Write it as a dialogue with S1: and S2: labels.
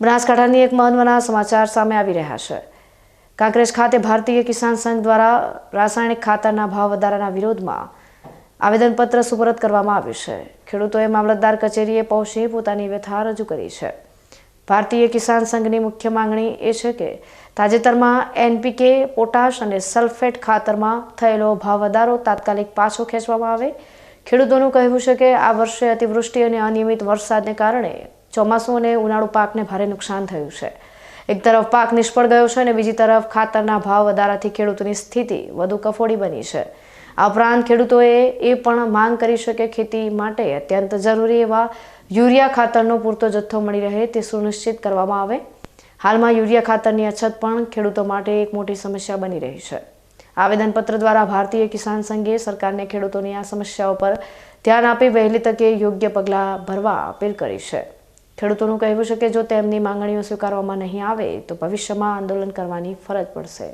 S1: બનાસકાંઠાની એક મહત્વના સમાચાર સામે આવી રહ્યા છે. કાંકરેજ ખાતે ભારતીય કિસાન સંઘ દ્વારા રાસાયણિક ખાતરના ભાવ વધારાના વિરોધમાં આવેદનપત્ર સુપરત કરવામાં આવ્યું છે. ખેડૂતોએ મામલતદાર કચેરીએ પહોંચી પોતાની વ્યથા રજૂ કરી છે. ભારતીય કિસાન સંઘની મુખ્ય માંગણી એ છે કે તાજેતરમાં એનપીકે પોટાશ અને સલ્ફેટ ખાતરમાં થયેલો ભાવ વધારો તાત્કાલિક પાછો ખેંચવામાં આવે. ખેડૂતોનું કહેવું છે કે આ વર્ષે અતિવૃષ્ટિ અને અનિયમિત વરસાદને કારણે ચોમાસું અને ઉનાળુ પાકને ભારે નુકસાન થયું છે. એક તરફ પાક નિષ્ફળ ગયો છે અને બીજી તરફ ખાતરના ભાવ વધારાથી ખેડૂતોની સ્થિતિ વધુ કફોડી બની છે. આ ઉપરાંત ખેડૂતોએ એ પણ માંગ કરી છે કે ખેતી માટે અત્યંત જરૂરી એવા યુરિયા ખાતરનો પૂરતો જથ્થો મળી રહે તે સુનિશ્ચિત કરવામાં આવે. હાલમાં યુરિયા ખાતરની અછત પણ ખેડૂતો માટે એક મોટી સમસ્યા બની રહી છે. આવેદનપત્ર દ્વારા ભારતીય કિસાન સંઘે સરકારને ખેડૂતોની આ સમસ્યાઓ પર ધ્યાન આપી વહેલી તકે યોગ્ય પગલાં ભરવા અપીલ કરી છે. ખેડૂતોનું કહેવું છે કે જો તેમની માંગણીઓ સ્વીકારવામાં નહીં આવે, તો ભવિષ્યમાં આંદોલન કરવાની ફરજ પડશે.